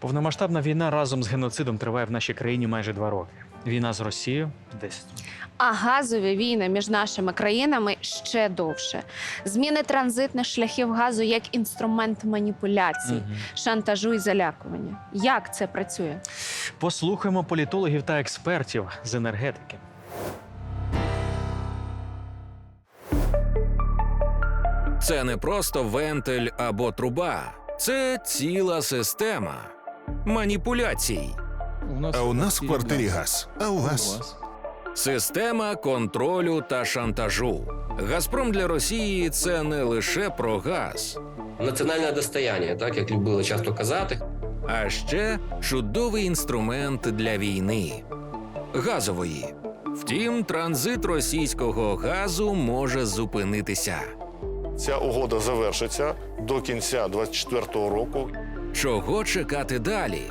Повномасштабна війна разом з геноцидом триває в нашій країні майже два роки. Війна з Росією 10. А газові війни між нашими країнами ще довше. Зміни транзитних шляхів газу як інструмент маніпуляцій, Мгм. шантажу і залякування. Як це працює? Послухаємо політологів та експертів з енергетики. Це не просто вентиль або труба, це ціла система маніпуляцій, А у нас в квартирі газ. А у вас? система контролю та шантажу. Газпром для Росії це не лише про газ, національне достояння, так як любили часто казати. а ще чудовий інструмент для війни газової. Втім, транзит російського газу може зупинитися. Ця угода завершиться до кінця 2024 року. Чого чекати далі?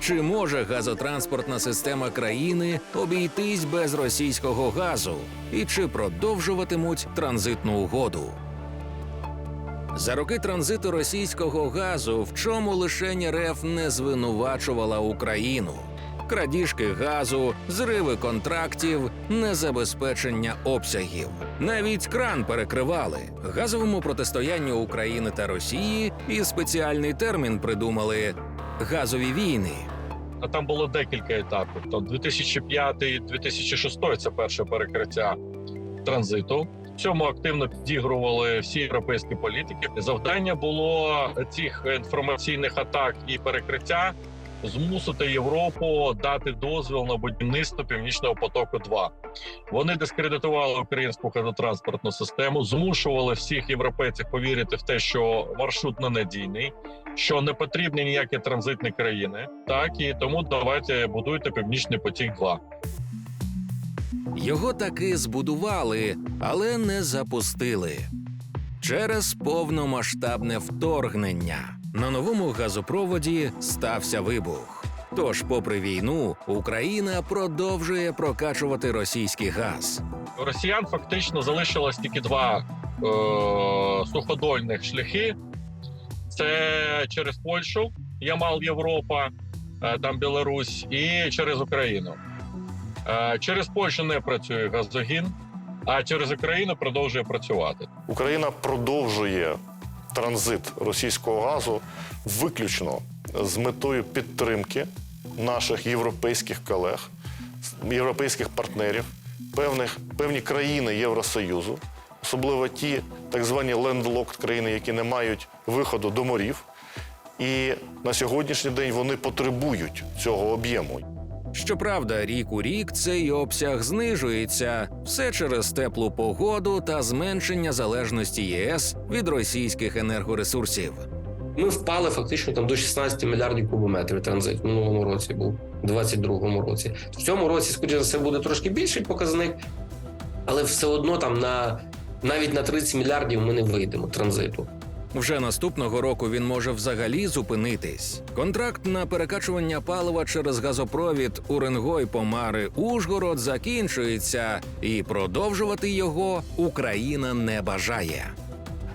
Чи може газотранспортна система країни обійтись без російського газу? І чи продовжуватимуть транзитну угоду? За роки транзиту російського газу, в чому лишень РФ не звинувачувала Україну. Крадіжки газу, зриви контрактів, незабезпечення обсягів. Навіть кран перекривали. Газовому протистоянню України та Росії і спеціальний термін придумали газові війни. А там було декілька етапів. То 2005-2006 це перше перекриття транзиту. В цьому активно підігрували всі європейські політики. Завдання було цих інформаційних атак і перекриття змусити Європу дати дозвіл на будівництво північного потоку. 2 вони дискредитували українську газотранспортну систему, змушували всіх європейців повірити в те, що маршрут ненадійний, що не потрібні ніякі транзитні країни. Так і тому давайте будуйте північний потік. 2 Його таки збудували, але не запустили. Через повномасштабне вторгнення на новому газопроводі стався вибух. Тож, попри війну, Україна продовжує прокачувати російський газ. Росіян фактично залишилось тільки два е, суходольних шляхи: це через Польщу, Ямал Європа, е, там Білорусь, і через Україну. Е, через Польщу не працює газогін, а через Україну продовжує працювати. Україна продовжує транзит російського газу виключно з метою підтримки наших європейських колег, європейських партнерів, певних певні країни Євросоюзу, особливо ті так звані лендлокд країни, які не мають виходу до морів. І на сьогоднішній день вони потребують цього об'єму. Щоправда, рік у рік цей обсяг знижується все через теплу погоду та зменшення залежності ЄС від російських енергоресурсів. Ми впали фактично там до 16 мільярдів кубометрів транзит в минулому році був, у 22-му році. В цьому році, скоріше за все, буде трошки більший показник, але все одно там на навіть на 30 мільярдів ми не вийдемо транзиту. Вже наступного року він може взагалі зупинитись. Контракт на перекачування палива через газопровід Уренгой Помари Ужгород закінчується, і продовжувати його Україна не бажає.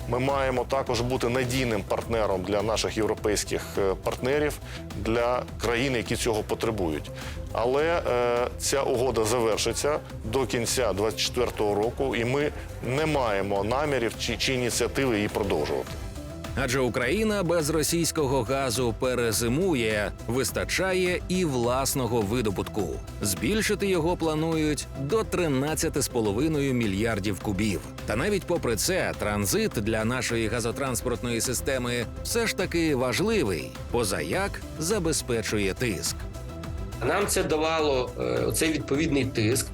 Ми маємо також бути надійним партнером для наших європейських е, партнерів, для країн, які цього потребують. Але е, ця угода завершиться до кінця 2024 року, і ми не маємо намірів чи, чи ініціативи її продовжувати. Адже Україна без російського газу перезимує, вистачає і власного видобутку. Збільшити його планують до 13,5 мільярдів кубів. Та навіть попри це, транзит для нашої газотранспортної системи все ж таки важливий, позаяк забезпечує тиск. Нам це давало е, цей відповідний тиск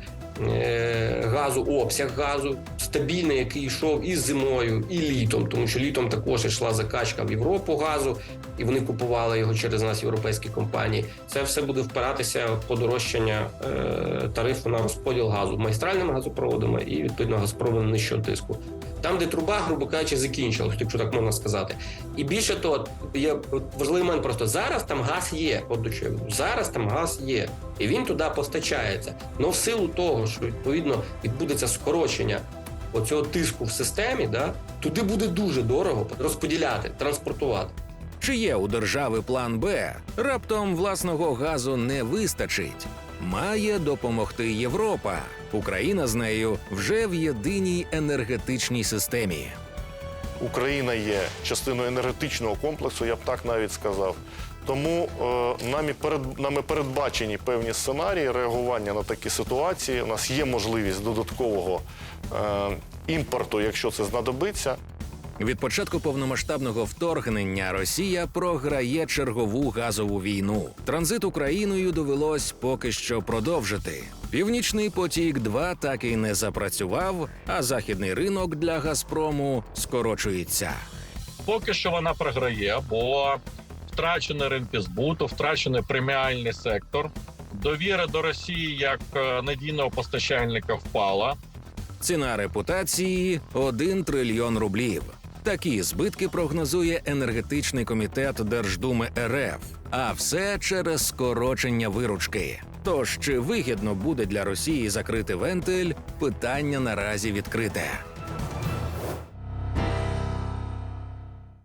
газу, обсяг газу, стабільний, який йшов і зимою, і літом, тому що літом також йшла закачка в Європу газу, і вони купували його через нас, європейські компанії. Це все буде впиратися в подорожчання е, тарифу на розподіл газу майстральними газопроводами і відповідно газопроводом нижчого тиску. Там, де труба, грубо кажучи, закінчилась, якщо так можна сказати. І більше того, є важливий момент просто зараз там газ є. От чого зараз там газ є, і він туди постачається. Но в силу того, що відповідно відбудеться скорочення оцього тиску в системі, да, туди буде дуже дорого розподіляти, транспортувати. Чи є у держави план Б? Раптом власного газу не вистачить. Має допомогти Європа. Україна з нею вже в єдиній енергетичній системі. Україна є частиною енергетичного комплексу, я б так навіть сказав. Тому е, нами, перед, нами передбачені певні сценарії реагування на такі ситуації. У нас є можливість додаткового е, імпорту, якщо це знадобиться. Від початку повномасштабного вторгнення Росія програє чергову газову війну. Транзит Україною довелось поки що продовжити. Північний потік 2 так і не запрацював, а західний ринок для Газпрому скорочується. Поки що вона програє, бо втрачені ринки збуту, втрачений преміальний сектор. Довіра до Росії як е, надійного постачальника впала. Ціна репутації 1 трильйон рублів. Такі збитки прогнозує енергетичний комітет Держдуми РФ. А все через скорочення виручки. Тож чи вигідно буде для Росії закрити вентиль? Питання наразі відкрите.